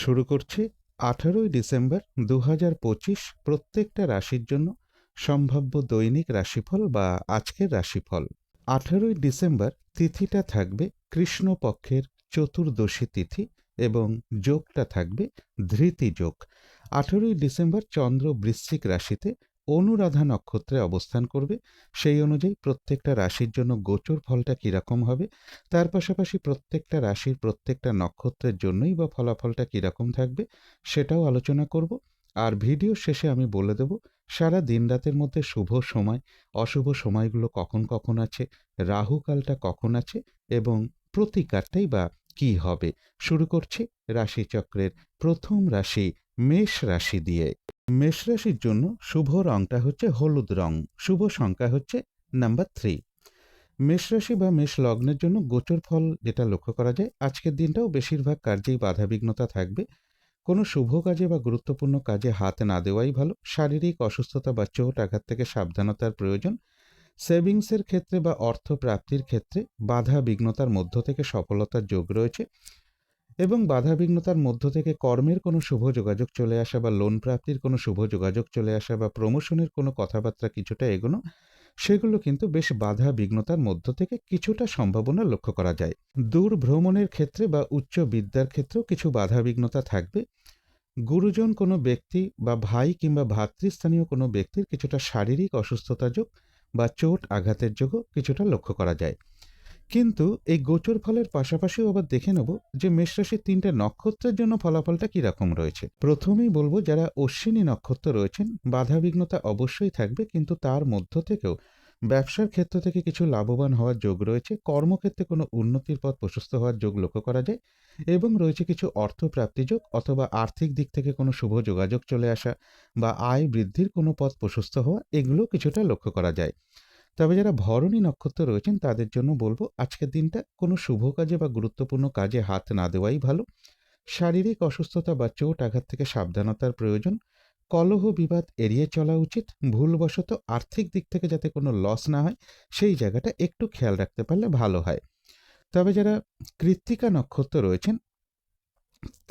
শুরু করছি আঠারোই ডিসেম্বর দু প্রত্যেকটা রাশির জন্য সম্ভাব্য দৈনিক রাশিফল বা আজকের রাশিফল। আঠারোই ডিসেম্বর তিথিটা থাকবে কৃষ্ণপক্ষের চতুর্দশী তিথি এবং যোগটা থাকবে ধৃতি যোগ। আঠারোই ডিসেম্বর চন্দ্র বৃশ্চিক রাশিতে অনুরাধা নক্ষত্রে অবস্থান করবে। সেই অনুযায়ী প্রত্যেকটা রাশির জন্য গোচর ফলটা কীরকম হবে? তার পাশাপাশি প্রত্যেকটা রাশির প্রত্যেকটা নক্ষত্রের জন্যই বা ফলাফলটা কীরকম থাকবে সেটাও আলোচনা করব। আর ভিডিও শেষে আমি বলে দেব, সারা দিন রাতের মধ্যে শুভ সময়, অশুভ সময়গুলো কখন কখন আছে, রাহুকালটা কখন আছে এবং প্রতিকারটাই বা কি হবে? শুরু করছি রাশিচক্রের প্রথম রাশি, মেষ রাশি দিয়ে। মেষ রাশির জন্য শুভ রংটা হচ্ছে হলুদ রং। শুভ সংখ্যা হচ্ছে নাম্বার থ্রি মেষ রাশি বা মেষ লগ্নের জন্য গোচর ফল যেটা লক্ষ্য করা যায়, আজকের দিনটাও বেশিরভাগ কার্যেই বাধাবিঘ্নতা থাকবে। কোনো শুভ কাজে বা গুরুত্বপূর্ণ কাজে হাত না দেওয়াই ভালো। শারীরিক অসুস্থতা বা চোট আঘাত থেকে সাবধানতার প্রয়োজন। সেভিংসের ক্ষেত্রে বা অর্থ প্রাপ্তির ক্ষেত্রে বাধা বিঘ্নতার মধ্য থেকে সফলতার যোগ রয়েছে। এবং বাধা বিঘ্নতার মধ্য থেকে কর্মের কোনো শুভ যোগাযোগ চলে আসা বা লোন প্রাপ্তির কোনো শুভ যোগাযোগ চলে আসা বা প্রমোশনের কোনো কথাবার্তা কিছুটা এগোনো, সেগুলো কিন্তু বেশ বাধা বিঘ্নতার মধ্য থেকে কিছুটা সম্ভাবনা লক্ষ্য করা যায়। দূর ভ্রমণের ক্ষেত্রে বা উচ্চ বিদ্যার ক্ষেত্রেও কিছু বাধা বিঘ্নতা থাকবে। গুরুজন কোনো ব্যক্তি বা ভাই কিংবা ভাতৃস্থানীয় কোনো ব্যক্তির কিছুটা শারীরিক অসুস্থতা যোগ বা চোট আঘাতের যোগও কিছুটা লক্ষ্য করা যায়। কিন্তু এই গোচর ফলের পাশাপাশিও আবার দেখে নেব যে মেষ রাশির তিনটে নক্ষত্রের জন্য ফলাফলটা কীরকম রয়েছে। প্রথমেই বলব যারা অশ্বিনী নক্ষত্র রয়েছেন, বাধাবিঘ্নতা অবশ্যই থাকবে, কিন্তু তার মধ্য থেকেও ব্যবসার ক্ষেত্র থেকে কিছু লাভবান হওয়ার যোগ রয়েছে, কর্মক্ষেত্রে কোনো উন্নতির পথ প্রশস্ত হওয়ার যোগ লক্ষ্য করা যায়, এবং রয়েছে কিছু অর্থ প্রাপ্তি যোগ অথবা আর্থিক দিক থেকে কোনো শুভ যোগাযোগ চলে আসা বা আয় বৃদ্ধির কোনো পথ প্রশস্ত হওয়া এগুলো কিছুটা লক্ষ্য করা যায়। তবে যারা ভরণী নক্ষত্র রয়েছেন, তাদের জন্য বলব আজকের দিনটা কোনো শুভ কাজে বা গুরুত্বপূর্ণ কাজে হাত না দেওয়াই ভালো। শারীরিক অসুস্থতা বা চোট আঘাত থেকে সাবধানতার প্রয়োজন। কলহ বিবাদ এড়িয়ে চলা উচিত। ভুলবশত আর্থিক দিক থেকে যাতে কোনো লস না হয়, সেই জায়গাটা একটু খেয়াল রাখতে পারলে ভালো হয়। তবে যারা কৃত্তিকা নক্ষত্র রয়েছেন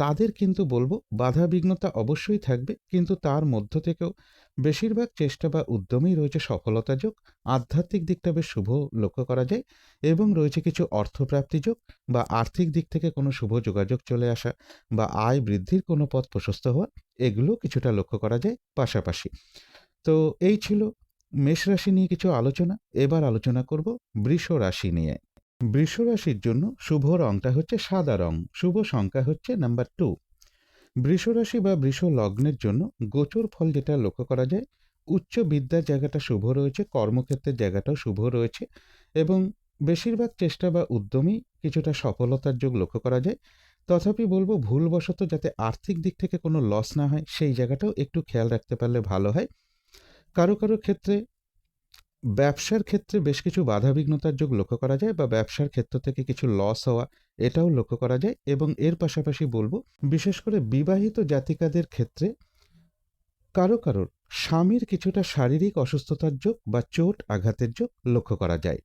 তাদের কিন্তু বলব বাধা বিঘ্নতা অবশ্যই থাকবে, কিন্তু তার মধ্য থেকেও বেশিরভাগ চেষ্টা বা উদ্যমেই রয়েছে সফলতা যোগ, আধ্যাত্মিক দিকটা বেশ শুভ লক্ষ্য করা যায়, এবং রয়েছে কিছু অর্থপ্রাপ্তি যোগ বা আর্থিক দিক থেকে কোনো শুভ যোগাযোগ চলে আসা বা আয় বৃদ্ধির কোনো পথ প্রশস্ত হওয়া এগুলো কিছুটা লক্ষ্য করা যায় পাশাপাশি। তো এই ছিল মেষ রাশি নিয়ে কিছু আলোচনা, এবার আলোচনা করব বৃষ রাশি নিয়ে। বৃষ রাশির জন্য শুভ রংটা হচ্ছে সাদা রং, শুভ সংখ্যা হচ্ছে নাম্বার টু বৃষরাশি বা বৃষ লগ্নের জন্য গোচর ফল যেটা লক্ষ্য করা যায়, উচ্চ বিদ্যার জায়গাটা শুভ রয়েছে, কর্মক্ষেত্রের জায়গাটাও শুভ রয়েছে এবং বেশিরভাগ চেষ্টা বা উদ্যমেই কিছুটা সফলতার যোগ লক্ষ্য করা যায়। তথাপি বলব ভুলবশত যাতে আর্থিক দিক থেকে কোনো লস না হয়, সেই জায়গাটাও একটু খেয়াল রাখতে পারলে ভালো হয়। কারও কারও ক্ষেত্রে ব্যবসার ক্ষেত্রে বেশ কিছু বাধাবিঘ্নতার যোগ লক্ষ্য করা যায় বা ব্যবসার ক্ষেত্র থেকে কিছু লস হওয়া, এটাও লক্ষ্য করা যায় এবং এর পাশাপাশি বলব, বিশেষ করে বিবাহিত জাতিকাদের ক্ষেত্রে কারও কারোর স্বামীর কিছুটা শারীরিক অসুস্থতার যোগ বা চোট আঘাতের যোগ লক্ষ্য করা যায়।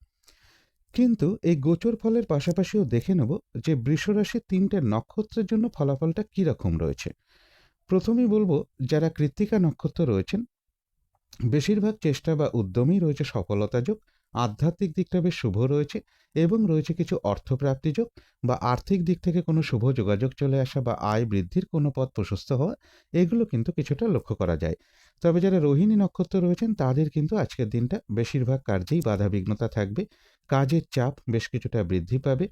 কিন্তু এই গোচর ফলের পাশাপাশিও দেখে নেব যে বৃষরাশি তিনটে নক্ষত্রের জন্য ফলাফলটা কীরকম রয়েছে। প্রথমেই বলব, যারা কৃত্তিকা নক্ষত্র রয়েছেন বেশিরভাগ চেষ্টা বা উদ্যমেই রয়েছে সফলতা যোগ, আধ্যাত্মিক দিকটা বেশ শুভ রয়েছে এবং রয়েছে কিছু অর্থপ্রাপ্তি যোগ বা আর্থিক দিক থেকে কোনো শুভ যোগাযোগ চলে আসা বা আয় বৃদ্ধির কোনো পথ প্রশস্ত হওয়া, এগুলো কিন্তু কিছুটা লক্ষ্য করা যায়। তবে যারা রোহিণী নক্ষত্র রয়েছেন, তাদের কিন্তু আজকের দিনটা বেশিরভাগ কার্যেই বাধাবিঘ্নতা থাকবে, কাজের চাপ বেশ কিছুটা বৃদ্ধি পাবে,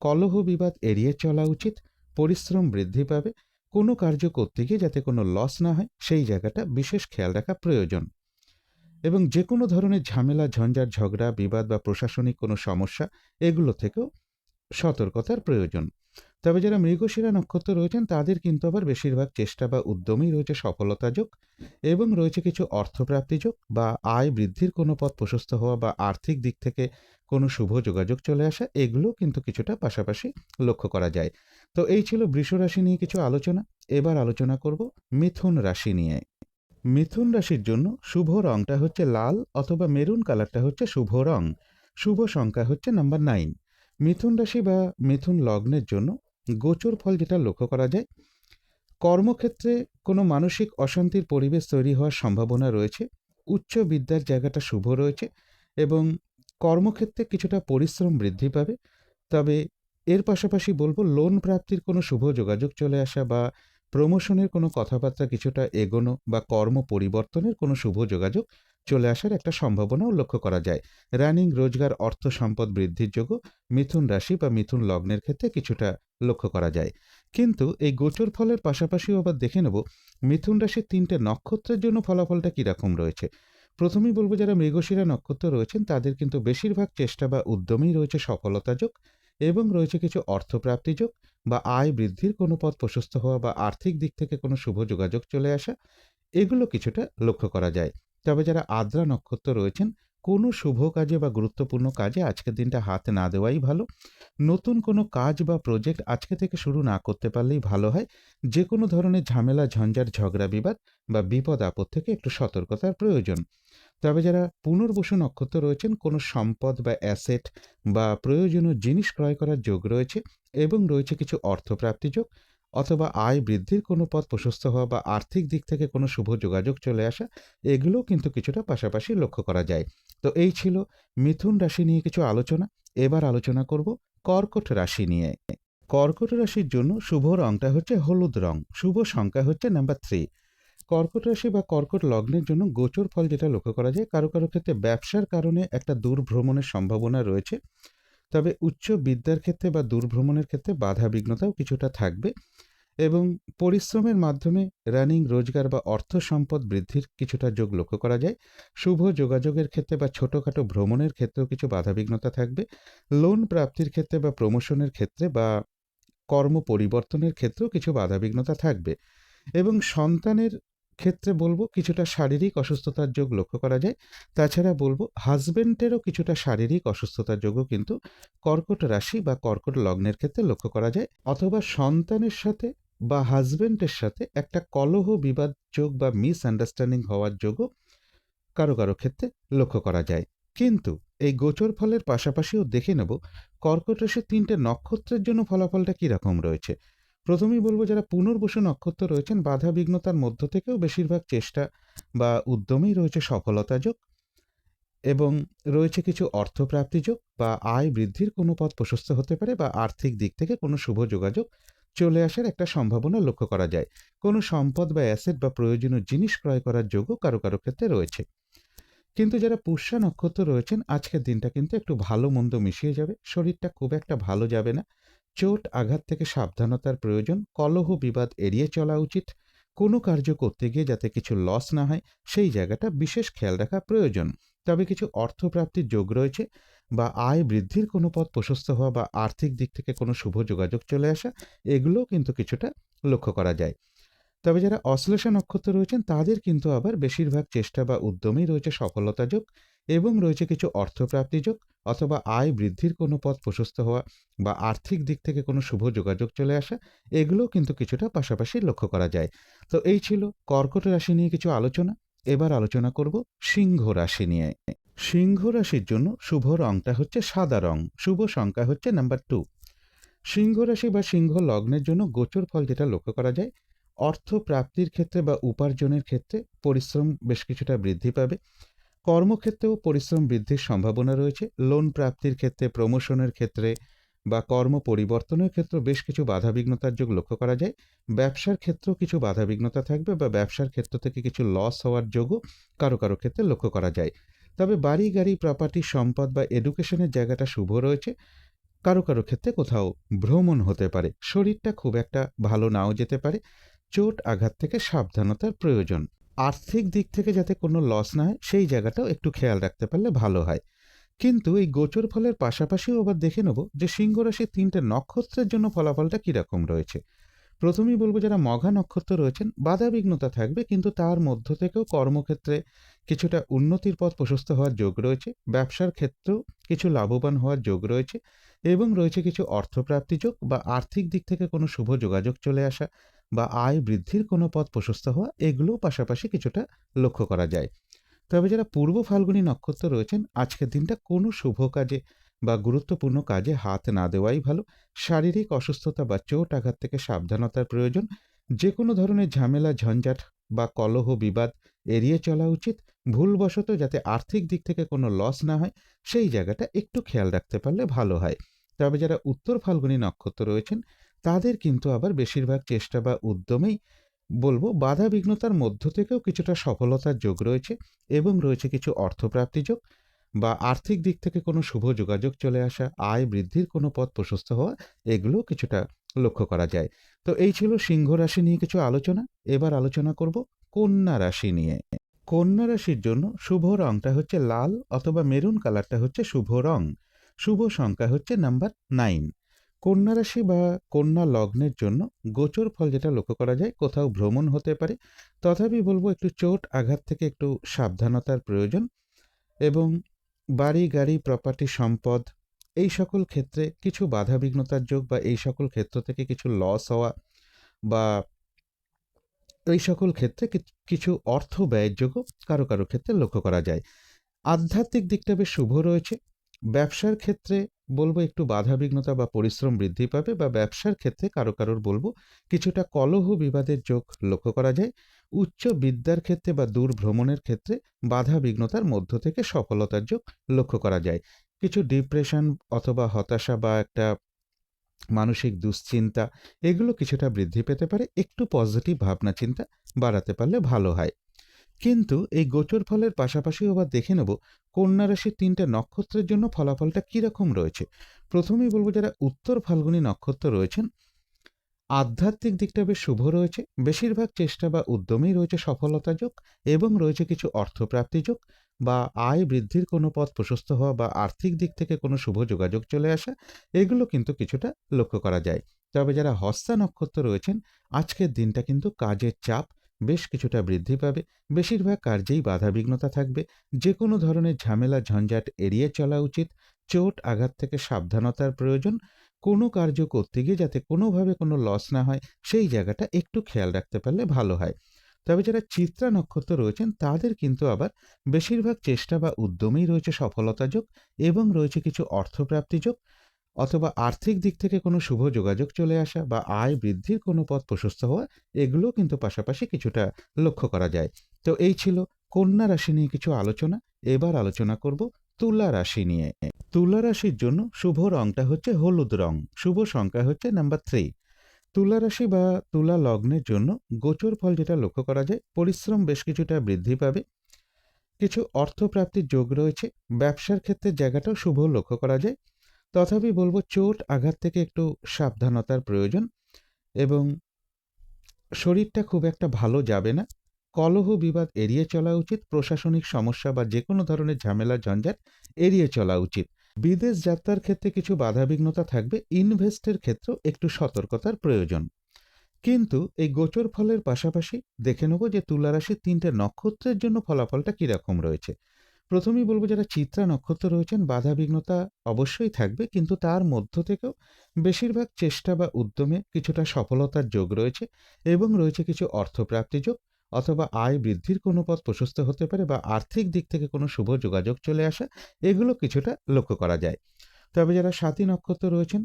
কলহ বিবাদ এড়িয়ে চলা উচিত, পরিশ্রম বৃদ্ধি পাবে, কোনো কার্য করতে গিয়ে যাতে কোনো লস না হয়, সেই জায়গাটা বিশেষ খেয়াল রাখা প্রয়োজন। এবং যে কোনো ধরনের ঝামেলা ঝঞ্ঝাট ঝগড়া, বিবাদ বা প্রশাসনিক কোনো সমস্যা, এগুলো থেকেও সতর্কতার প্রয়োজন। তবে যারা মৃগশিরা নক্ষত্র রয়েছেন, তাদের কিন্তু আবার বেশিরভাগ চেষ্টা বা উদ্যমেই রয়েছে সফলতা যোগ এবং রয়েছে কিছু অর্থপ্রাপ্তি যোগ বা আয় বৃদ্ধির কোনো পথ প্রশস্ত হওয়া বা আর্থিক দিক থেকে কোনো শুভ যোগাযোগ চলে আসা এগুলো কিন্তু কিছুটা পাশাপাশি লক্ষ্য করা যায়। তো এই ছিল বৃষ রাশি নিয়ে কিছু আলোচনা। এবার আলোচনা করব মিথুন রাশি নিয়ে। মিথুন রাশির জন্য শুভ রংটা হচ্ছে লাল অথবা মেরুন কালারটা হচ্ছে শুভ রং। শুভ সংখ্যা হচ্ছে নাম্বার নাইন। মিথুন রাশি বা মিথুন লগ্নের জন্য গোচর ফল যেটা লক্ষ্য করা যায়, কর্মক্ষেত্রে কোনো মানসিক অশান্তির পরিবেশ তৈরি হওয়ার সম্ভাবনা রয়েছে, উচ্চ বিদ্যার জায়গাটা শুভ রয়েছে এবং কর্মক্ষেত্রে কিছুটা পরিশ্রম বৃদ্ধি পাবে। তবে এর পাশাপাশি বলব, লোন প্রাপ্তির কোনো শুভ যোগাযোগ চলে আসা বা প্রমোশনের কোনো কথাবার্তা কিছুটা এগোনো বা কর্ম পরিবর্তনের কোনো শুভ যোগাযোগ চলে আসার একটা সম্ভাবনাও লক্ষ্য করা যায়। রানিং রোজগার, অর্থ সম্পদ বৃদ্ধির যোগ্য মিথুন রাশি বা মিথুন লগ্নের ক্ষেত্রে কিছুটা লক্ষ্য করা যায়। কিন্তু এই গোচর ফলের পাশাপাশিও আবার দেখে নেব, মিথুন রাশির তিনটে নক্ষত্রের জন্য ফলাফলটা কীরকম রয়েছে। প্রথমেই বলব, যারা মৃগশিরা নক্ষত্র রয়েছেন, তাদের কিন্তু বেশিরভাগ চেষ্টা বা উদ্যমেই রয়েছে সফলতা যোগ। এবং রয়েছে কিছু অর্থপ্রাপ্তি যোগ বা আয় বৃদ্ধির কোনো পথ প্রশস্ত হওয়া বা আর্থিক দিক থেকে কোনো শুভ যোগাযোগ চলে আসা, এগুলো কিছুটা লক্ষ্য করা যায়। তবে যারা আদ্রা নক্ষত্র রয়েছেন, কোনো শুভ কাজে বা গুরুত্বপূর্ণ কাজে আজকের দিনটা হাত না দেওয়াই ভালো। নতুন কোনো কাজ বা প্রজেক্ট আজকে থেকে শুরু না করতে পারলেই ভালো হয়। যে কোনো ধরনের ঝামেলা, ঝঞ্ঝাট, ঝগড়া, বিবাদ বা বিপদ আপদ থেকে একটু সতর্কতার প্রয়োজন। তবে যারা পুনর্বসু নক্ষত্র রয়েছেন, কোনো সম্পদ বা অ্যাসেট বা প্রয়োজনীয় জিনিস ক্রয় করার যোগ রয়েছে এবং রয়েছে কিছু অর্থপ্রাপ্তি যোগ অথবা আয় বৃদ্ধির কোনো পথ প্রশস্ত হওয়া বা আর্থিক দিক থেকে কোনো শুভ যোগাযোগ চলে আসা, এগুলোও কিন্তু কিছুটা পাশাপাশি লক্ষ্য করা যায়। তো এই ছিল মিথুন রাশি নিয়ে কিছু আলোচনা। এবার আলোচনা করব কর্কট রাশি নিয়ে। কর্কট রাশির জন্য শুভ রংটা হচ্ছে হলুদ রং। শুভ সংখ্যা হচ্ছে নাম্বার থ্রি কর্কট রাশি বা কর্কট লগ্নের জন্য গোচর ফল যেটা লক্ষ্য করা যায়, কারও কারও ক্ষেত্রে ব্যবসার কারণে একটা দূরভ্রমণের সম্ভাবনা রয়েছে। তবে উচ্চ বিদ্যার ক্ষেত্রে বা দূরভ্রমণের ক্ষেত্রে বাধা বিঘ্নতাও কিছুটা থাকবে এবং পরিশ্রমের মাধ্যমে রানিং রোজগার বা অর্থ সম্পদ বৃদ্ধির কিছুটা যোগ লক্ষ্য করা যায়। শুভ যোগাযোগের ক্ষেত্রে বা ছোটোখাটো ভ্রমণের ক্ষেত্রেও কিছু বাধাবিঘ্নতা থাকবে। লোন প্রাপ্তির ক্ষেত্রে বা প্রমোশনের ক্ষেত্রে বা কর্ম পরিবর্তনের ক্ষেত্রেও কিছু বাধাবিঘ্নতা থাকবে। এবং সন্তানের ক্ষেত্রে বলব কিছুটা শারীরিক অসুস্থতার যোগ লক্ষ্য করা যায়। তাছাড়া বলব হাজবেন্ডেরও কিছুটা শারীরিক অসুস্থতার যোগও কিন্তু কর্কট রাশি বা কর্কট লগ্নের ক্ষেত্রে লক্ষ্য করা যায়। অথবা সন্তানের সাথে বা হাজবেন্ডের সাথে একটা কলহ বিবাদ যোগ বা মিসআন্ডারস্ট্যান্ডিং হওয়ার যোগও কারও কারও ক্ষেত্রে লক্ষ্য করা যায়। কিন্তু এই গোচর ফলের পাশাপাশিও দেখে নেব কর্কট রাশির তিনটে নক্ষত্রের জন্য ফলাফলটা কীরকম রয়েছে। প্রথমেই বলব যারা পুনর্বসু নক্ষত্র রয়েছেন বাধা বিঘ্নতার মধ্য থেকেও বেশিরভাগ চেষ্টা বা উদ্যমেই রয়েছে সফলতা যোগ এবং রয়েছে কিছু অর্থপ্রাপ্তি যোগ বা আয় বৃদ্ধির কোনো পথ প্রশস্ত হতে পারে বা আর্থিক দিক থেকে কোনো শুভ যোগাযোগ চলে আসার একটা সম্ভাবনা লক্ষ্য করা যায়। কোনো সম্পদ বা অ্যাসেট বা প্রয়োজনীয় জিনিস ক্রয় করার যোগও কারও কারও ক্ষেত্রে রয়েছে। কিন্তু যারা পুষ্যা নক্ষত্র রয়েছেন, আজকের দিনটা কিন্তু একটু ভালো মন্দ মিশিয়ে যাবে, শরীরটা খুব একটা ভালো যাবে না। চোট, আঘাত থেকে সাবধানতার প্রয়োজন, কলহ, বিবাদ এড়িয়ে চলা উচিত। কোনো কার্য করতে গিয়ে যাতে কিছু লস না হয়, সেই জায়গাটা বিশেষ খেয়াল রাখা প্রয়োজন। তবে কিছু অর্থপ্রাপ্তির যোগ রয়েছে বা আয় বৃদ্ধির কোনো পথ প্রশস্ত হওয়া বা আর্থিক দিক থেকে কোনো শুভ যোগাযোগ চলে আসা, এগুলোও কিন্তু কিছুটা লক্ষ্য করা যায়। তবে যারা অশ্লেষা নক্ষত্র রয়েছেন, তাদের কিন্তু আবার বেশিরভাগ চেষ্টা বা উদ্যমেই রয়েছে সফলতা যোগ। এবং রয়েছে কিছু অর্থপ্রাপ্তি যোগ অথবা আয় বৃদ্ধির কোনো পথ প্রশস্ত হওয়া বা আর্থিক দিক থেকে কোনো শুভ যোগাযোগ চলে আসা, এগুলোও কিন্তু কিছুটা পাশাপাশি লক্ষ্য করা যায়। তো এই ছিল কর্কট রাশি নিয়ে কিছু আলোচনা। এবার আলোচনা করব সিংহ রাশি নিয়ে। সিংহ রাশির জন্য শুভ রংটা হচ্ছে সাদা রং। শুভ সংখ্যা হচ্ছে নাম্বার টু। সিংহ রাশি বা সিংহ লগ্নের জন্য গোচর ফল যেটা লক্ষ্য করা যায় অর্থ প্রাপ্তির ক্ষেত্রে বা উপার্জনের ক্ষেত্রে পরিশ্রম বেশ কিছুটা বৃদ্ধি পাবে। কর্মক্ষেত্রেও পরিশ্রম বৃদ্ধির সম্ভাবনা রয়েছে। লোন প্রাপ্তির ক্ষেত্রে, প্রমোশনের ক্ষেত্রে বা কর্ম পরিবর্তনের ক্ষেত্রে বেশ কিছু বাধাবিঘ্নতার যোগ লক্ষ্য করা যায়। ব্যবসার ক্ষেত্রেও কিছু বাধাবিঘ্নতা থাকবে বা ব্যবসার ক্ষেত্র থেকে কিছু লস হওয়ার যোগও কারও কারও ক্ষেত্রে লক্ষ্য করা যায়। তবে বাড়ি, গাড়ি প্রপার্টি সম্পদ বা এডুকেশনের জায়গাটা শুভ রয়েছে। কারও কারও ক্ষেত্রে কোথাও ভ্রমণ হতে পারে। শরীরটা খুব একটা ভালো নাও যেতে পারে। চোট আঘাত থেকে সাবধানতার প্রয়োজন। আর্থিক দিক থেকে যাতে কোনো লস না হয়, সেই জায়গাটাও একটু খেয়াল রাখতে পারলে ভালো হয়। কিন্তু এই গোচর ফলের পাশাপাশিও আবার দেখে নেব যে সিংহ রাশির তিনটে নক্ষত্রের জন্য ফলাফলটা কীরকম রয়েছে। প্রথমেই বলব যারা মঘা নক্ষত্র রয়েছেন বাধা বিঘ্নতা থাকবে, কিন্তু তার মধ্য থেকেও কর্মক্ষেত্রে কিছুটা উন্নতির পথ প্রশস্ত হওয়ার যোগ রয়েছে, ব্যবসার ক্ষেত্রেও কিছু লাভবান হওয়ার যোগ রয়েছে এবং রয়েছে কিছু অর্থপ্রাপ্তি যোগ বা আর্থিক দিক থেকে কোনো শুভ যোগাযোগ চলে আসা বা আয় বৃদ্ধির কোনো পথ প্রশস্ত হওয়া, এগুলোও পাশাপাশি কিছুটা লক্ষ্য করা যায়। তবে যারা পূর্ব ফাল্গুনী নক্ষত্র রয়েছেন, আজকের দিনটা কোনো শুভ কাজে বা গুরুত্বপূর্ণ কাজে হাত না দেওয়াই ভালো। শারীরিক অসুস্থতা বা চোট আঘাত থেকে সাবধানতার প্রয়োজন। যে কোনো ধরনের ঝামেলা, ঝঞ্ঝাট বা কলহ, বিবাদ এড়িয়ে চলা উচিত। ভুলবশত যাতে আর্থিক দিক থেকে কোনো লস না হয়, সেই জায়গাটা একটু খেয়াল রাখতে পারলে ভালো হয়। তবে যারা উত্তর ফাল্গুনী নক্ষত্র রয়েছেন তাদের কিন্তু আবার বেশিরভাগ চেষ্টা বা উদ্যমেই বলব বাধা বিঘ্নতার মধ্য থেকেও কিছুটা সফলতার যোগ রয়েছে এবং রয়েছে কিছু অর্থপ্রাপ্তি যোগ বা আর্থিক দিক থেকে কোনো শুভ যোগাযোগ চলে আসা, আয় বৃদ্ধির কোনো পথ প্রশস্ত হওয়া এগুলো কিছুটা লক্ষ্য করা যায়। তো এই ছিল সিংহ রাশি নিয়ে কিছু আলোচনা। এবার আলোচনা করব কন্যা রাশি নিয়ে। কন্যা রাশির জন্য শুভ রংটা হচ্ছে লাল অথবা মেরুন কালারটা হচ্ছে শুভ রং। শুভ সংখ্যা হচ্ছে নাম্বার নাইন। কন্যা রাশি বা কন্যা লগ্নের জন্য গোচর ফল যেটা লক্ষ্য করা যায়, কোথাও ভ্রমণ হতে পারে। তথাপি বলব একটু চোট আঘাত থেকে একটু সাবধানতার প্রয়োজন এবং বাড়ি, গাড়ি প্রপার্টি সম্পদ এই সকল ক্ষেত্রে কিছু বাধা বিঘ্নতার যোগ বা এই সকল ক্ষেত্র থেকে কিছু লস হওয়া বা এই সকল ক্ষেত্রে কিছু অর্থ ব্যয়ের যোগও কারও কারও ক্ষেত্রে লক্ষ্য করা যায়। আধ্যাত্মিক দিকটা বেশ শুভ রয়েছে। ব্যবসার ক্ষেত্রে বলব একটু বাধা বিঘ্নতা বা পরিশ্রম বৃদ্ধি পাবে বা ব্যবসার ক্ষেত্রে কারও কারোর বলব কিছুটা কলহ বিবাদের যোগ লক্ষ্য করা যায়। উচ্চ বিদ্যার ক্ষেত্রে বা দূর ভ্রমণের ক্ষেত্রে বাধা বিঘ্নতার মধ্য থেকে সফলতার যোগ লক্ষ্য করা যায়। কিছু ডিপ্রেশন অথবা হতাশা বা একটা মানসিক দুশ্চিন্তা, এগুলো কিছুটা বৃদ্ধি পেতে পারে। একটু পজিটিভ ভাবনা চিন্তা বাড়াতে পারলে ভালো হয়। কিন্তু এই গোচর ফলের পাশাপাশি আবার দেখে নেব কন্যা রাশির তিনটে নক্ষত্রের জন্য ফলাফলটা কীরকম রয়েছে। প্রথমেই বলব যারা উত্তর ফাল্গুনী নক্ষত্র রয়েছেন, আধ্যাত্মিক দিকটা বেশ শুভ রয়েছে। বেশিরভাগ চেষ্টা বা উদ্যমেই রয়েছে সফলতা যোগ এবং রয়েছে কিছু অর্থপ্রাপ্তি যোগ বা আয় বৃদ্ধির কোনো পথ প্রশস্ত হওয়া বা আর্থিক দিক থেকে কোনো শুভ যোগাযোগ চলে আসা, এগুলো কিন্তু কিছুটা লক্ষ্য করা যায়। তবে যারা হস্তা নক্ষত্র রয়েছেন, আজকের দিনটা কিন্তু কাজের চাপ বেশ কিছুটা বৃদ্ধি পাবে। বেশিরভাগ কার্যেই বাধাবিঘ্নতা থাকবে। যে কোনো ধরনের ঝামেলা ঝঞ্ঝাট এড়িয়ে চলা উচিত। চোট, আঘাত থেকে সাবধানতার প্রয়োজন। কোনো কার্য করতে গিয়ে যাতে কোনোভাবে কোনো লস না হয়, সেই জায়গাটা একটু খেয়াল রাখতে পারলে ভালো হয়। তবে যারা চিত্রা নক্ষত্র রয়েছেন, তাদের কিন্তু আবার বেশিরভাগ চেষ্টা বা উদ্যমেই রয়েছে সফলতা যোগ এবং রয়েছে কিছু অর্থপ্রাপ্তি যোগ। অথবা আর্থিক দিক থেকে কোনো শুভ যোগাযোগ চলে আসা বা আয় বৃদ্ধির কোনো পথ প্রশস্ত হওয়া এগুলো কিন্তু পাশাপাশি কিছুটা লক্ষ্য করা যায়। তো এই ছিল কন্যা রাশি নিয়ে কিছু আলোচনা। এবার আলোচনা করব তুলা রাশি নিয়ে। তুলা রাশির জন্য শুভ রংটা হচ্ছে হলুদ রং। শুভ সংখ্যা হচ্ছে নাম্বার থ্রি। তুলা রাশি বা তুলা লগ্নের জন্য গোচর ফল যেটা লক্ষ্য করা যায়, পরিশ্রম বেশ কিছুটা বৃদ্ধি পাবে। কিছু অর্থপ্রাপ্তির যোগ রয়েছে। ব্যবসার ক্ষেত্রে জায়গাটাও শুভ লক্ষ্য করা যায়। তথাপি বলব চোট আঘাত থেকে একটু সাবধানতার প্রয়োজন এবং শরীরটা খুব একটা ভালো যাবে না। কলহ বিবাদ এড়িয়ে চলা উচিত, প্রশাসনিক সমস্যা বা যে কোনো ধরনের ঝামেলা, ঝঞ্ঝাট এড়িয়ে চলা উচিত। বিদেশ যাত্রার ক্ষেত্রে কিছু বাধাবিঘ্নতা থাকবে, ইনভেস্টের ক্ষেত্রেও একটু সতর্কতার প্রয়োজন। কিন্তু এই গোচর ফলের পাশাপাশি দেখে নেব যে তুলারাশির তিনটে নক্ষত্রের জন্য ফলাফলটা কীরকম রয়েছে। প্রথমেই বলব যারা চিত্রা নক্ষত্র রয়েছেন বাধা বিঘ্নতা অবশ্যই থাকবে, কিন্তু তার মধ্য থেকেও বেশিরভাগ চেষ্টা বা উদ্যমে কিছুটা সফলতার যোগ রয়েছে এবং রয়েছে কিছু অর্থপ্রাপ্তি যোগ অথবা আয় বৃদ্ধির কোনো পথ প্রশস্ত হতে পারে বা আর্থিক দিক থেকে কোনো শুভ যোগাযোগ চলে আসা, এগুলো কিছুটা লক্ষ্য করা যায়। তবে যারা সাতী নক্ষত্র রয়েছেন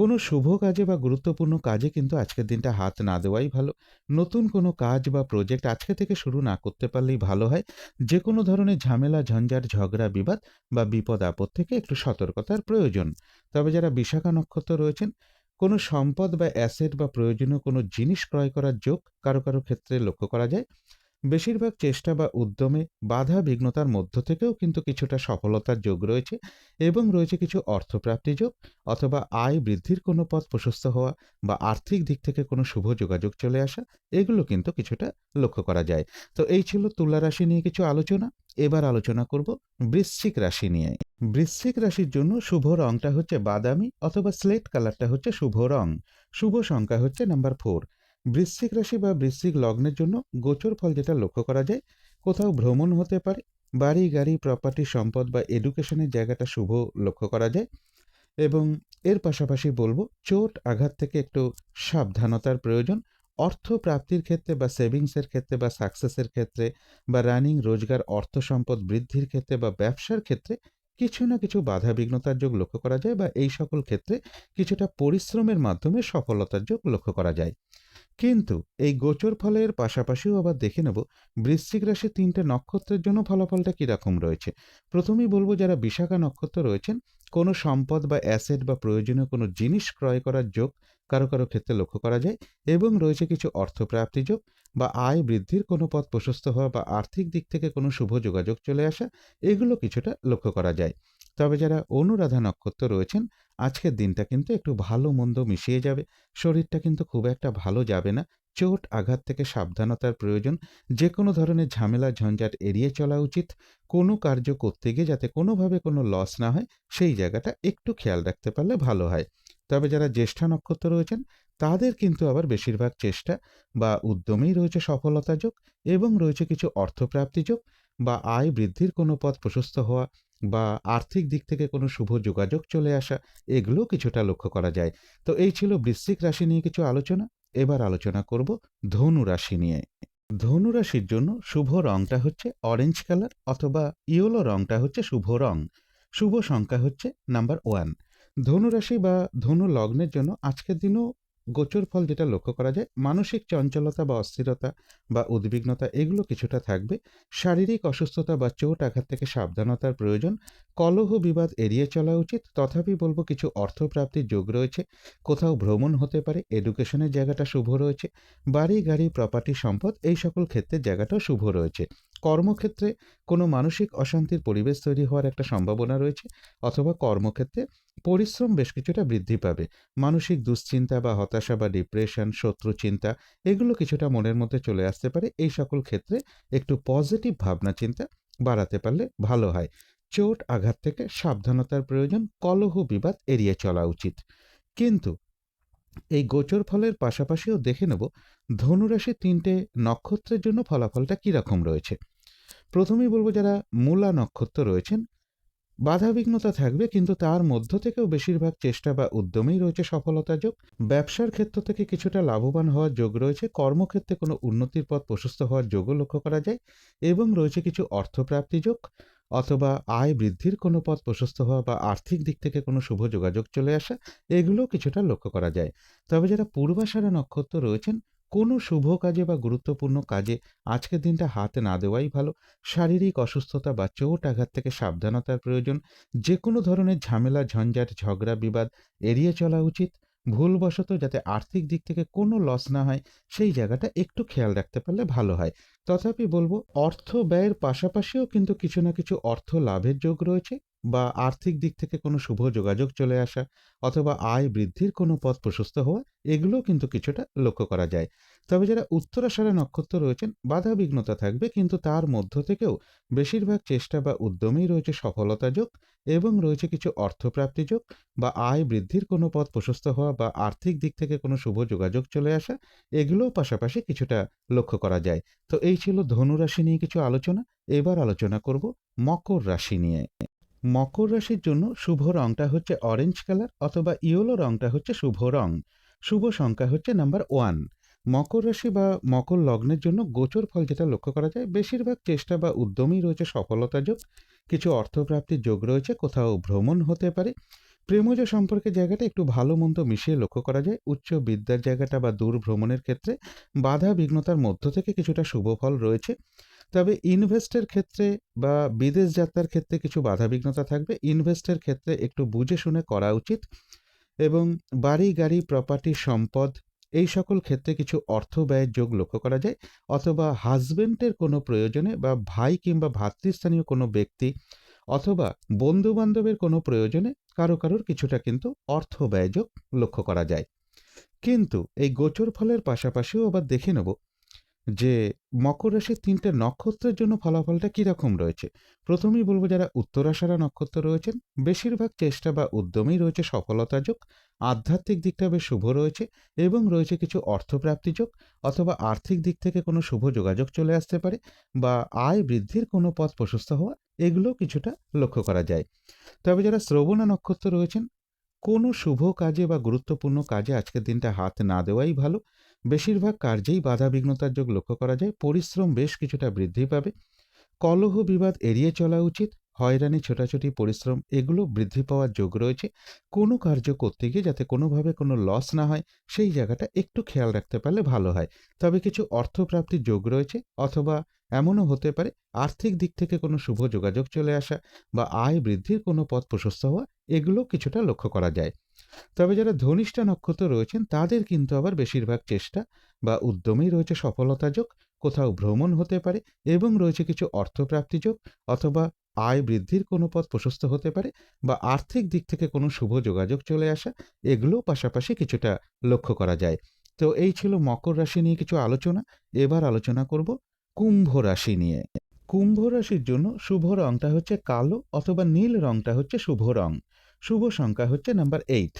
কোনো শুভ কাজে বা গুরুত্বপূর্ণ কাজে কিন্তু আজকের দিনটা হাত না দেওয়াই ভালো। নতুন কোনো কাজ বা প্রজেক্ট আজকে থেকে শুরু না করতে পারলেই ভালো হয়। যে কোনো ধরনের ঝামেলা, ঝঞ্ঝাট, ঝগড়া, বিবাদ বা বিপদ আপদ থেকে একটু সতর্কতার প্রয়োজন। তবে যারা বিশাখা নক্ষত্র রয়েছেন, কোনো সম্পদ বা অ্যাসেট বা প্রয়োজনীয় কোনো জিনিস ক্রয় করার যোগ কারও কারও ক্ষেত্রে লক্ষ্য করা যায়। বেশিরভাগ চেষ্টা বা উদ্যমে বাধা বিঘ্নতার মধ্য থেকেও কিন্তু কিছুটা সফলতার যোগ রয়েছে এবং রয়েছে কিছু অর্থপ্রাপ্তি যোগ অথবা আয় বৃদ্ধির কোনো পথ প্রশস্ত হওয়া বা আর্থিক দিক থেকে কোনো শুভ যোগাযোগ চলে আসা, এগুলো কিন্তু কিছুটা লক্ষ্য করা যায়। তো এই ছিল তুলা রাশি নিয়ে কিছু আলোচনা। এবার আলোচনা করব বৃশ্চিক রাশি নিয়ে। বৃশ্চিক রাশির জন্য শুভ রংটা হচ্ছে বাদামি অথবা স্লেট কালারটা হচ্ছে শুভ রং। শুভ সংখ্যা হচ্ছে নাম্বার ফোর। বৃশ্চিক রাশি বা বৃশ্চিক লগ্নের জন্য গোচর ফল যেটা লক্ষ্য করা যায়, কোথাও ভ্রমণ হতে পারে, বাড়ি, গাড়ি প্রপার্টি সম্পদ বা এডুকেশনের জায়গাটা শুভ লক্ষ্য করা যায় এবং এর পাশাপাশি বলব চোট আঘাত থেকে একটু সাবধানতার প্রয়োজন। অর্থ প্রাপ্তির ক্ষেত্রে বা সেভিংসের ক্ষেত্রে বা সাকসেসের ক্ষেত্রে বা রানিং রোজগার, অর্থ সম্পদ বৃদ্ধির ক্ষেত্রে বা ব্যবসার ক্ষেত্রে কিছু না কিছু বাধা বিঘ্নতার যোগ লক্ষ্য করা যায় বা এই সকল ক্ষেত্রে কিছুটা পরিশ্রমের মাধ্যমে সফলতার যোগ লক্ষ্য করা যায়। কিন্তু এই গোচর ফলের পাশাপাশিও আবার দেখে নেব, বৃশ্চিক রাশির তিনটে নক্ষত্রের জন্য ফলাফলটা কীরকম রয়েছে। প্রথমেই বলব, যারা বিশাখা নক্ষত্র রয়েছেন, কোনো সম্পদ বা অ্যাসেট বা প্রয়োজনীয় কোনো জিনিস ক্রয় করার যোগ কারও কারও ক্ষেত্রে লক্ষ্য করা যায় এবং রয়েছে কিছু অর্থপ্রাপ্তি যোগ বা আয় বৃদ্ধির কোনো পথ প্রশস্ত হওয়া বা আর্থিক দিক থেকে কোনো শুভ যোগাযোগ চলে আসা, এগুলো কিছুটা লক্ষ্য করা যায়। তবে যারা অনুরাধা নক্ষত্র রয়েছেন, আজকের দিনটা কিন্তু একটু ভালো মন্দ মিশিয়ে যাবে। শরীরটা কিন্তু খুব একটা ভালো যাবে না। চোট আঘাত থেকে সাবধানতার প্রয়োজন। যে কোনো ধরনের ঝামেলা ঝঞ্ঝাট এড়িয়ে চলা উচিত। কোনো কার্য করতে গিয়ে যাতে কোনোভাবে কোনো লস না হয়, সেই জায়গাটা একটু খেয়াল রাখতে পারলে ভালো হয়। তবে যারা জ্যেষ্ঠা নক্ষত্র রয়েছেন, তাদের কিন্তু আবার বেশিরভাগ চেষ্টা বা উদ্যমেই রয়েছে সফলতা যোগ এবং রয়েছে কিছু অর্থপ্রাপ্তি যোগ বা আয় বৃদ্ধির কোনো পথ প্রশস্ত হওয়া। বা আর্থিক দিক থেকে কোনো শুভ যোগাযোগ চলে আসা এগুলো কিছুটা লক্ষ্য করা যায়। তো এই ছিল বৃশ্চিক রাশি নিয়ে কিছু আলোচনা। এবার আলোচনা করব ধনু রাশি নিয়ে। ধনু রাশির জন্য শুভ রংটা হচ্ছে অরেঞ্জ কালার অথবা ইয়েলো রংটা হচ্ছে শুভ রং। শুভ সংখ্যা হচ্ছে নাম্বার ওয়ান ধনুরাশি বা ধনু লগ্নের জন্য আজকের দিনও গোচর ফল যেটা লক্ষ্য করা যায়, মানসিক চঞ্চলতা বা অস্থিরতা বা উদ্বিগ্নতা এগুলো কিছুটা থাকবে। শারীরিক অসুস্থতা বা চোট আঘাত থেকে সাবধানতার প্রয়োজন। কলহ বিবাদ এড়িয়ে চলা উচিত। তথাপি বলব কিছু অর্থপ্রাপ্তির যোগ রয়েছে। কোথাও ভ্রমণ হতে পারে এডুকেশনের জায়গাটা শুভ রয়েছে। বাড়ি, গাড়ি প্রপার্টি সম্পদ, এই সকল ক্ষেত্রে জায়গাটাও শুভ রয়েছে। কর্মক্ষেত্রে কোনো মানসিক অশান্তির পরিবেশ তৈরি হওয়ার একটা সম্ভাবনা রয়েছে, অথবা কর্মক্ষেত্রে পরিশ্রম বেশ কিছুটা বৃদ্ধি পাবে। মানসিক দুশ্চিন্তা বা হতাশা বা ডিপ্রেশন শত্রু চিন্তা, এগুলো কিছুটা মনের মধ্যে চলে আসতে পারে। এই সকল ক্ষেত্রে একটু পজিটিভ ভাবনা চিন্তা বাড়াতে পারলে ভালো হয়। চোট আঘাত থেকে সাবধানতার প্রয়োজন, কলহ বিবাদ এড়িয়ে চলা উচিত। কিন্তু এই গোচর ফলের পাশাপাশিও দেখে নেব ধনুরাশির তিনটে নক্ষত্রের জন্য ফলাফলটা কীরকম রয়েছে। প্রথমেই বলব যারা মূলা নক্ষত্র রয়েছেন, বাধাবিঘ্নতা থাকবে কিন্তু তার মধ্য থেকেও বেশিরভাগ চেষ্টা বা উদ্যমেই রয়েছে সফলতা যোগ। ব্যবসার ক্ষেত্র থেকে কিছুটা লাভবান হওয়ার যোগ রয়েছে, কর্মক্ষেত্রে কোনো উন্নতির পথ প্রশস্ত হওয়ার যোগও লক্ষ্য করা যায় এবং রয়েছে কিছু অর্থপ্রাপ্তি যোগ। অথবা আয় বৃদ্ধির কোনো পথ প্রশস্ত হওয়া বা আর্থিক দিক থেকে কোনো শুভ যোগাযোগ চলে আসা, এগুলোও কিছুটা লক্ষ্য করা যায়। তবে যারা পূর্বাশারা নক্ষত্র রয়েছেন, কোনো শুভ কাজে বা গুরুত্বপূর্ণ কাজে আজকের দিনটা হাতে না দেওয়াই ভালো। শারীরিক অসুস্থতা বা চোট আঘাত থেকে সাবধানতার প্রয়োজন। যে কোনো ধরনের ঝামেলা, ঝঞ্ঝাট, ঝগড়া, বিবাদ এড়িয়ে চলা উচিত। ভুলবশত যাতে আর্থিক দিক থেকে কোনো লস না হয়, সেই জায়গাটা একটু খেয়াল রাখতে পারলে ভালো হয়। তথাপি বলব, অর্থ ব্যয়ের পাশাপাশিও কিন্তু কিছু না কিছু অর্থ লাভের যোগ রয়েছে। বা আর্থিক দিক থেকে কোনো শুভ যোগাযোগ চলে আসা অথবা আয় বৃদ্ধির কোনো পথ প্রশস্ত হওয়া এগুলো কিন্তু কিছুটা লক্ষ্য করা যায়। তবে যারা উত্তরাষাঢ়া নক্ষত্র রয়েছেন বাধা বিঘ্নতা থাকবে কিন্তু তার মধ্য থেকেও বেশিরভাগ চেষ্টা বা উদ্যমেই রয়েছে সফলতা যোগ এবং রয়েছে কিছু অর্থপ্রাপ্তি যোগ বা আয় বৃদ্ধির কোনো পথ প্রশস্ত হওয়া বা আর্থিক দিক থেকে কোনো শুভ যোগাযোগ চলে আসা, এগুলোও পাশাপাশি কিছুটা লক্ষ্য করা যায়। তো এই ছিল ধনু রাশি নিয়ে কিছু আলোচনা। এবার আলোচনা করব মকর রাশি নিয়ে। মকর রাশির জন্য শুভ রংটা হচ্ছে অরেঞ্জ কালার অথবা ইয়েলো রংটা হচ্ছে শুভ রং। শুভ সংখ্যা হচ্ছে নাম্বার ওয়ান মকর রাশি বা মকর লগ্নের জন্য গোচর ফল যেটা লক্ষ্য করা যায়, বেশিরভাগ চেষ্টা বা উদ্যমই রয়েছে সফলতা যোগ। কিছু অর্থপ্রাপ্তির যোগ রয়েছে, কোথাও ভ্রমণ হতে পারে। প্রেমজ সম্পর্কে জায়গাটা একটু ভালো মন্দ মিশিয়ে লক্ষ্য করা যায়। উচ্চ বিদ্যার জায়গাটা বা দূর ভ্রমণের ক্ষেত্রে বাধা বিঘ্নতার মধ্য থেকে কিছুটা শুভ ফল রয়েছে। তবে ইনভেস্টের ক্ষেত্রে বা বিদেশ যাত্রার ক্ষেত্রে কিছু বাধাবিঘ্নতা থাকবে। ইনভেস্টের ক্ষেত্রে একটু বুঝে শুনে করা উচিত এবং বাড়ি, গাড়ি প্রপার্টি সম্পদ এই সকল ক্ষেত্রে কিছু অর্থ ব্যয়ের যোগ লক্ষ্য করা যায় অথবা হাজবেন্ডের কোনো প্রয়োজনে বা ভাই কিংবা ভাতৃস্থানীয় কোনো ব্যক্তি অথবা বন্ধু বান্ধবের কোনো প্রয়োজনে কারও কারোর কিছুটা কিন্তু অর্থ ব্যয় যোগ লক্ষ্য করা যায়। কিন্তু এই গোচর ফলের পাশাপাশিও আবার দেখে নেব যে মকর রাশির তিনটে নক্ষত্রের জন্য ফলাফলটা কীরকম রয়েছে? প্রথমেই বলব যারা উত্তরাষাঢ়া নক্ষত্র রয়েছেন, বেশিরভাগ চেষ্টা বা উদ্যমেই রয়েছে সফলতা যোগ, আধ্যাত্মিক দিকটা বেশ শুভ রয়েছে এবং রয়েছে কিছু অর্থপ্রাপ্তি যোগ অথবা আর্থিক দিক থেকে কোনো শুভ যোগাযোগ চলে আসতে পারে বা আয় বৃদ্ধির কোনো পথ প্রশস্ত হওয়া এগুলো কিছুটা লক্ষ্য করা যায়। তবে যারা শ্রবণা নক্ষত্র রয়েছেন, কোনো শুভ কাজে বা গুরুত্বপূর্ণ কাজে আজকের দিনটা হাত না দেওয়াই ভালো। বেশিরভাগ কার্যেই বাধা বিঘ্নতার যোগ লক্ষ্য করা যায়, পরিশ্রম বেশ কিছুটা বৃদ্ধি পাবে। কলহ বিবাদ এড়িয়ে চলা উচিত, হয়রানি, ছোটাছুটি, পরিশ্রম, এগুলো বৃদ্ধি পাওয়ার যোগ রয়েছে। কোনো কার্য করতে গিয়ে যাতে কোনোভাবে কোনো লস না হয়, সেই জায়গাটা একটু খেয়াল রাখতে পারলে ভালো হয়। তবে কিছু অর্থপ্রাপ্তির যোগ রয়েছে, অথবা এমনও হতে পারে আর্থিক দিক থেকে কোনো শুভ যোগাযোগ চলে আসা বা আয় বৃদ্ধির কোনো পথ প্রশস্ত হওয়া, এগুলো কিছুটা লক্ষ্য করা যায়। তবে যারা ধনিষ্ঠা নক্ষত্র রয়েছেন, তাদের কিন্তু আবার বেশিরভাগ চেষ্টা বা উদ্যমেই রয়েছে সফলতা যোগ, কোথাও ভ্রমণ হতে পারে এবং রয়েছে কিছু অর্থপ্রাপ্তি যোগ অথবা আয় বৃদ্ধির কোনো পথ প্রশস্ত হতে পারে বা আর্থিক দিক থেকে কোনো শুভ যোগাযোগ চলে আসা, এগুলো পাশাপাশি কিছুটা লক্ষ্য করা যায়। তো এই ছিল মকর রাশি নিয়ে কিছু আলোচনা, এবার আলোচনা করব কুম্ভ রাশি নিয়ে। কুম্ভ রাশির জন্য শুভ রংটা হচ্ছে কালো অথবা নীল রংটা হচ্ছে শুভ রং। শুভ সংখ্যা হচ্ছে নাম্বার এইট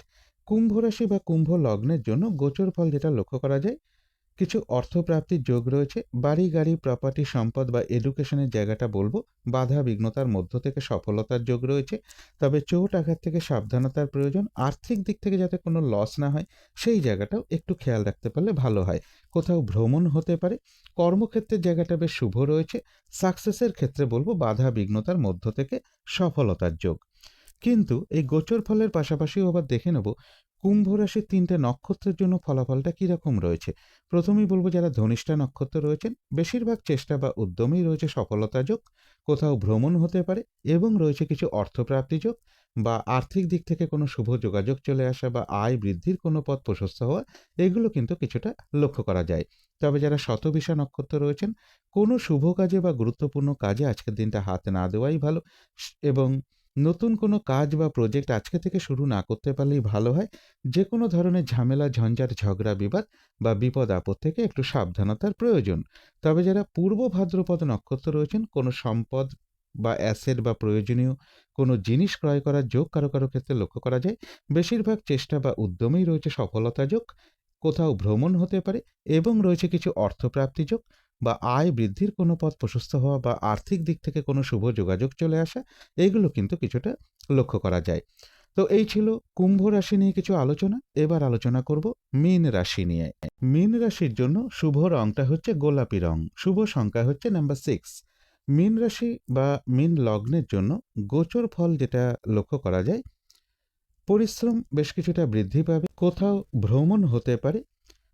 কুম্ভ রাশি বা কুম্ভ লগ্নের জন্য গোচর ফল যেটা লক্ষ্য করা যায় কিছু অর্থপ্রাপ্তির যোগ রয়েছে। বাড়ি, গাড়ি প্রপার্টি সম্পদ বা এডুকেশনের জায়গাটা বলব। বাধা, বিঘ্নতার মধ্য থেকে সফলতার যোগ রয়েছে। তবে চোট, আঘাত থেকে সাবধানতার প্রয়োজন। আর্থিক দিক থেকে যাতে কোনো লস না হয়, সেই জায়গাটাও একটু খেয়াল রাখতে পারলে ভালো হয়। কোথাও ভ্রমণ হতে পারে। কর্মক্ষেত্রের জায়গাটা বেশ শুভ রয়েছে। সাকসেসের ক্ষেত্রে বলব বাধা, বিঘ্নতার মধ্য থেকে সফলতার যোগ। কিন্তু এই গোচর ফলের পাশাপাশিও আবার দেখে নেব কুম্ভ রাশির তিনটে নক্ষত্রের জন্য ফলাফলটা কীরকম রয়েছে? প্রথমেই বলব যারা ধনিষ্ঠা নক্ষত্র রয়েছেন, বেশিরভাগ চেষ্টা বা উদ্যমেই রয়েছে সফলতা যোগ, কোথাও ভ্রমণ হতে পারে এবং রয়েছে কিছু অর্থপ্রাপ্তি যোগ বা আর্থিক দিক থেকে কোনো শুভ যোগাযোগ চলে আসা বা আয় বৃদ্ধির কোনো পথ প্রশস্ত হওয়া, এগুলো কিন্তু কিছুটা লক্ষ্য করা যায়। তবে যারা শতবিশা নক্ষত্র রয়েছেন, কোনো শুভ কাজে বা গুরুত্বপূর্ণ কাজে আজকের দিনটা হাত না দেওয়াই ভালো। এবং নতুন কোনো কাজ বা প্রজেক্ট আজকে থেকে শুরু না করতে পারলেই ভালো হয়। যে কোনো ধরনের ঝামেলা, ঝঞ্ঝাট, ঝগড়া, বিবাদ বা বিপদ আপদ থেকে একটু সাবধানতার প্রয়োজন। তবে যারা পূর্ব ভাদ্রপদ নক্ষত্র রয়েছেন, কোনো সম্পদ বা অ্যাসেট বা প্রয়োজনীয় কোনো জিনিস ক্রয় করার যোগ কারও কারও ক্ষেত্রে লক্ষ্য করা যায়। বেশিরভাগ চেষ্টা বা উদ্যমেই রয়েছে সফলতা যোগ। কোথাও ভ্রমণ হতে পারে এবং রয়েছে কিছু অর্থপ্রাপ্তি যোগ বা আয় বৃদ্ধির কোনো পথ প্রশস্ত হওয়া বা আর্থিক দিক থেকে কোনো শুভ যোগাযোগ চলে আসা, এইগুলো কিন্তু কিছুটা লক্ষ্য করা যায়। তো এই ছিল কুম্ভ রাশি নিয়ে কিছু আলোচনা। এবার আলোচনা করব মীন রাশি নিয়ে। মীন রাশির জন্য শুভ রংটা হচ্ছে গোলাপি রং। শুভ সংখ্যা হচ্ছে নাম্বার সিক্স মীন রাশি বা মীন লগ্নের জন্য গোচর ফল যেটা লক্ষ্য করা যায় পরিশ্রম বেশ কিছুটা বৃদ্ধি পাবে। কোথাও ভ্রমণ হতে পারে।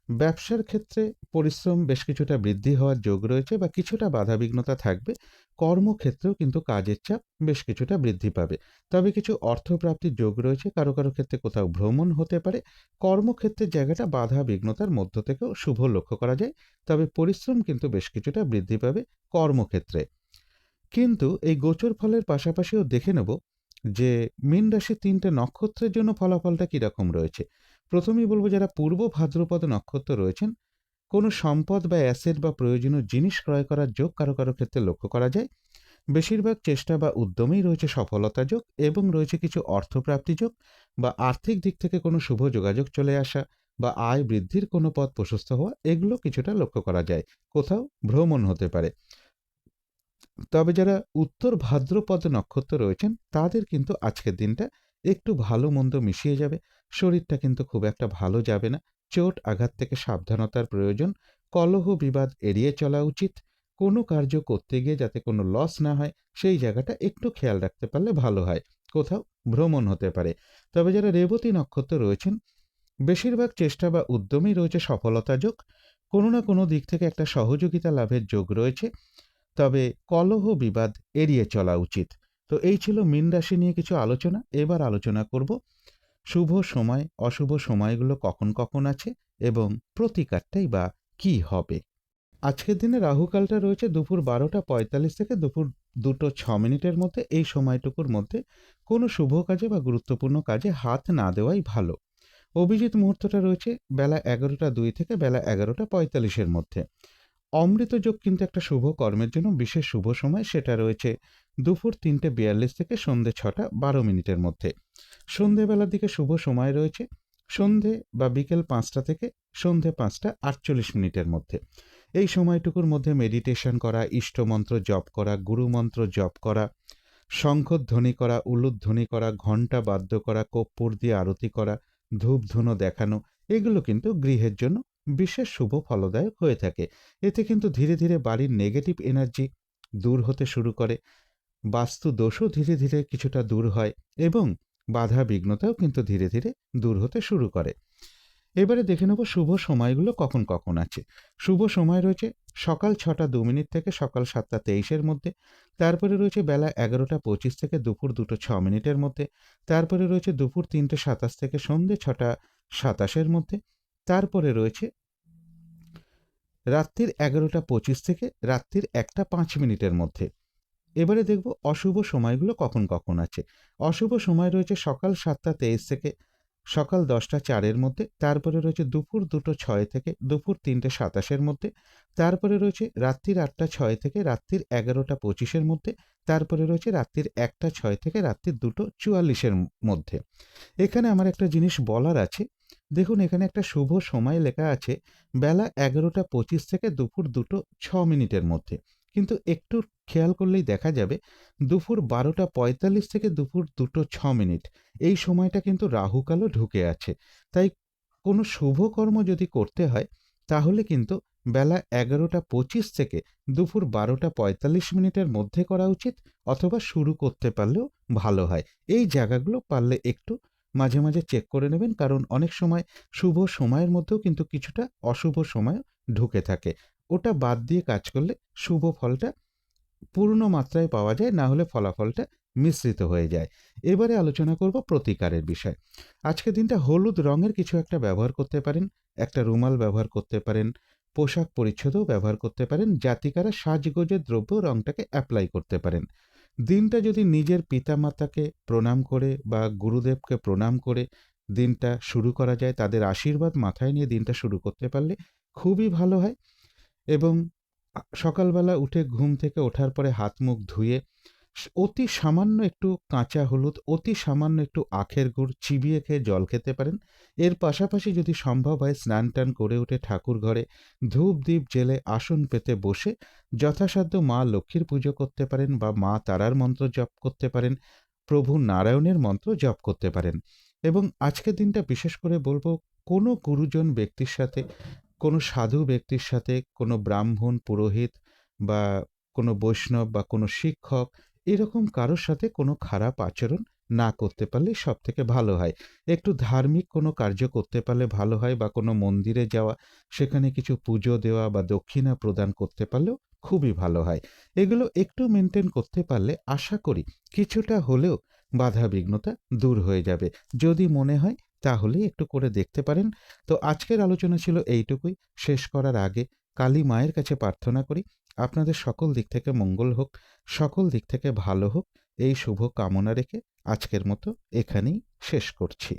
ব্যবসার ক্ষেত্রে পরিশ্রম বেশ কিছুটা বৃদ্ধি হওয়ার যোগ রয়েছে বা কিছুটা বাধাবিঘ্নতা থাকবে। কর্মক্ষেত্রেও কিন্তু কাজের চাপ বেশ কিছুটা বৃদ্ধি পাবে। তবে কিছু অর্থপ্রাপ্তির যোগ রয়েছে। কারও কারও ক্ষেত্রে কোথাও ভ্রমণ হতে পারে। কর্মক্ষেত্রের জায়গাটা বাধা বিঘ্নতার মধ্য থেকেও শুভ লক্ষ্য করা যায়। তবে পরিশ্রম কিন্তু বেশ কিছুটা বৃদ্ধি পাবে কর্মক্ষেত্রে। কিন্তু এই গোচর ফলের পাশাপাশিও দেখে নেব যে মীন রাশির তিনটে নক্ষত্রের জন্য ফলাফলটা কীরকম রয়েছে? প্রথমেই বলব যারা পূর্ব ভাদ্রপদ নক্ষত্র রয়েছেন, কোনো সম্পদ বা অ্যাসেট বা প্রয়োজনীয় জিনিস ক্রয় করার যোগ কারও কারও ক্ষেত্রে লক্ষ্য করা যায়। বেশিরভাগ চেষ্টা বা উদ্যমেই রয়েছে সফলতা যোগ এবং রয়েছে কিছু অর্থপ্রাপ্তি যোগ বা আর্থিক দিক থেকে কোনো শুভ যোগাযোগ চলে আসা বা আয় বৃদ্ধির কোনো পথ প্রশস্ত হওয়া, এগুলো কিছুটা লক্ষ্য করা যায়। কোথাও ভ্রমণ হতে পারে। তবে যারা উত্তর ভাদ্রপদ নক্ষত্র রয়েছেন, তাদের কিন্তু আজকের দিনটা একটু ভালো মন্দ মিশিয়ে যাবে। শরীরটা কিন্তু খুব একটা ভালো যাবে না। চোট আঘাত থেকে সাবধানতার প্রয়োজন। কলহ বিবাদ এড়িয়ে চলা উচিত। কোনো কার্য করতে গিয়ে যাতে কোনো লস না হয়, সেই জায়গাটা একটু খেয়াল রাখতে পারলে ভালো হয়। কোথাও ভ্রমণ হতে পারে। তবে যারা রেবতী নক্ষত্র রয়েছেন, বেশিরভাগ চেষ্টা বা উদ্যমেই রয়েছে সফলতা যোগ। কোনো না কোনো দিক থেকে একটা সহযোগিতা লাভের যোগ রয়েছে। তবে কলহ বিবাদ এড়িয়ে চলা উচিত। তো এই ছিল মীন রাশি নিয়ে কিছু আলোচনা। এবার আলোচনা করব, শুভ সময়, অশুভ সময়গুলো কখন কখন আছে এবং প্রতিকারটাই বা কি হবে? আজকের দিনে রাহুকালটা রয়েছে দুপুর বারোটা পঁয়তাল্লিশ থেকে দুপুর দুটো ছ মিনিটের মধ্যে। এই সময়টুকুর মধ্যে কোনো শুভ কাজে বা গুরুত্বপূর্ণ কাজে হাত না দেওয়াই ভালো। অভিজিৎ মুহূর্তটা রয়েছে বেলা এগারোটা দুই থেকে বেলা এগারোটা পঁয়তাল্লিশের মধ্যে। অমৃত যোগ কিন্তু একটা শুভ কর্মের জন্য বিশেষ শুভ সময়। সেটা রয়েছে দুপুর তিনটে বিয়াল্লিশ থেকে সন্ধে ছটা বারো মিনিটের মধ্যে। সন্ধেবেলার দিকে শুভ সময় রয়েছে সন্ধে বা বিকেল পাঁচটা থেকে সন্ধে পাঁচটা আটচল্লিশ মিনিটের মধ্যে। এই সময়টুকুর মধ্যে মেডিটেশন করা, ইষ্টমন্ত্র জপ করা, গুরুমন্ত্র জপ করা, শঙ্খধ্বনি করা, উলুধ্বনি করা, ঘণ্টা বাদ্য করা কর্পূর দিয়ে আরতি করা ধূপ ধুনো দেখানো, এগুলো কিন্তু গৃহের জন্য বিশেষ শুভ ফলদায়ক হয়ে থাকে। এতে কিন্তু ধীরে ধীরে বাড়ির নেগেটিভ এনার্জি দূর হতে শুরু করে। বাস্তু দোষও ধীরে ধীরে কিছুটা দূর হয় এবং বাধা বিঘ্নতাও কিন্তু ধীরে ধীরে দূর হতে শুরু করে। এবারে দেখে নেব শুভ সময়গুলো কখন কখন আছে। শুভ সময় রয়েছে সকাল ছটা দু মিনিট থেকে সকাল সাতটা তেইশের মধ্যে। তারপরে রয়েছে বেলা এগারোটা পঁচিশ থেকে দুপুর দুটো ছ মিনিটের মধ্যে। তারপরে রয়েছে দুপুর তিনটে সাতাশ থেকে সন্ধে ছটা সাতাশের মধ্যে। তারপরে রয়েছে রাত্রির এগারোটা পঁচিশ থেকে রাত্রির একটা পাঁচ মিনিটের মধ্যে। এবারে দেখব অশুভ সময়গুলো কখন কখন আছে। অশুভ সময় রয়েছে সকাল সাতটা তেইশ থেকে সকাল দশটা চারের মধ্যে, তারপরে রয়েছে দুপুর দুটো ছয় থেকে দুপুর তিনটে সাতাশের মধ্যে, তারপরে রয়েছে রাত্রির আটটা ছয় থেকে রাত্রির এগারোটা পঁচিশের মধ্যে, তারপরে রয়েছে রাত্রির একটা ছয় থেকে রাত্রির দুটো চুয়াল্লিশের মধ্যে। এখানে আমার একটা জিনিস বলার আছে দেখুন, এখানে একটা শুভ সময় লেখা আছে, বেলা এগারোটা পঁচিশ থেকে দুপুর দুটো ছ মিনিটের মধ্যে। কিন্তু একটু খেয়াল করলেই দেখা যাবে, দুপুর বারোটা পঁয়তাল্লিশ থেকে দুপুর দুটো ছ মিনিট। এই সময়টা কিন্তু রাহুকালও ঢুকে আছে। তাই কোনো শুভ কর্ম যদি করতে হয়, তাহলে কিন্তু বেলা এগারোটা পঁচিশ থেকে দুপুর বারোটা পঁয়তাল্লিশ মিনিটের মধ্যে করা উচিত, অথবা শুরু করতে পারলেও ভালো হয়। এই জায়গাগুলো পারলে একটু মাঝে মাঝে চেক করে নেবেন, কারণ অনেক সময় শুভ সময়ের মধ্যেও কিন্তু কিছুটা অশুভ সময় ঢুকে থাকে। ওটা বাদ দিয়ে কাজ করলে শুভ ফলটা পূর্ণ মাত্রায় পাওয়া যায়, না হলে ফলাফলটা মিশ্রিত হয়ে যায়। এবারে আলোচনা করব প্রতিকারের বিষয়। আজকের দিনটা হলুদ রঙের কিছু একটা ব্যবহার করতে পারেন, একটা রুমাল ব্যবহার করতে পারেন, পোশাক পরিচ্ছদও ব্যবহার করতে পারেন, জাতিকারা সাজগোজের দ্রব্য রঙটাকে অ্যাপ্লাই করতে পারেন। দিনটা যদি নিজের পিতামাতাকে প্রণাম করে বা গুরুদেবকে প্রণাম করে দিনটা শুরু করা যায়, তাদের আশীর্বাদ মাথায় নিয়ে দিনটা শুরু করতে পারলে খুবই ভালো হয়। এবং সকালবেলা উঠে ঘুম থেকে ওঠার পরে হাত মুখ ধুয়ে অতি সামান্য একটু কাঁচা হলুদ, অতি সামান্য একটু আখের গুড় চিবিয়ে খেয়ে জল খেতে পারেন। এর পাশাপাশি যদি সম্ভব হয় স্নান টান করে উঠে ঠাকুর ঘরে ধূপ দ্বীপ জেলে আসন পেতে বসে যথাসাধ্য মা লক্ষ্মীর পুজো করতে পারেন বা মা তারার মন্ত্র জপ করতে পারেন, প্রভু নারায়ণের মন্ত্র জপ করতে পারেন। এবং আজকের দিনটা বিশেষ করে বলব কোনো গুরুজন ব্যক্তির সাথে, কোনো সাধু ব্যক্তির সাথে, কোনো ব্রাহ্মণ, পুরোহিত বা কোনো বৈষ্ণব বা কোনো শিক্ষক এরকম কারোর সাথে কোনো খারাপ আচরণ না করতে পারলে সব থেকে ভালো হয়। একটু ধার্মিক কোনো কার্য করতে পারলে ভালো হয় বা কোনো মন্দিরে যাওয়া, সেখানে কিছু পুজো দেওয়া বা দক্ষিণা প্রদান করতে পারলেও খুবই ভালো হয়। এগুলো একটু মেনটেন করতে পারলে আশা করি কিছুটা হলেও বাধা বিঘ্নতা দূর হয়ে যাবে। যদি মনে হয় তাহলেই একটু করে দেখতে পারেন। তো আজকের আলোচনা ছিল এইটুকুই। শেষ করার আগে কালী মায়ের কাছে প্রার্থনা করি। আপনাদের সকল দিক থেকে মঙ্গল হোক, সকল দিক থেকে ভালো হোক, এই শুভ কামনা রেখে আজকের মতো এখানেই শেষ করছি।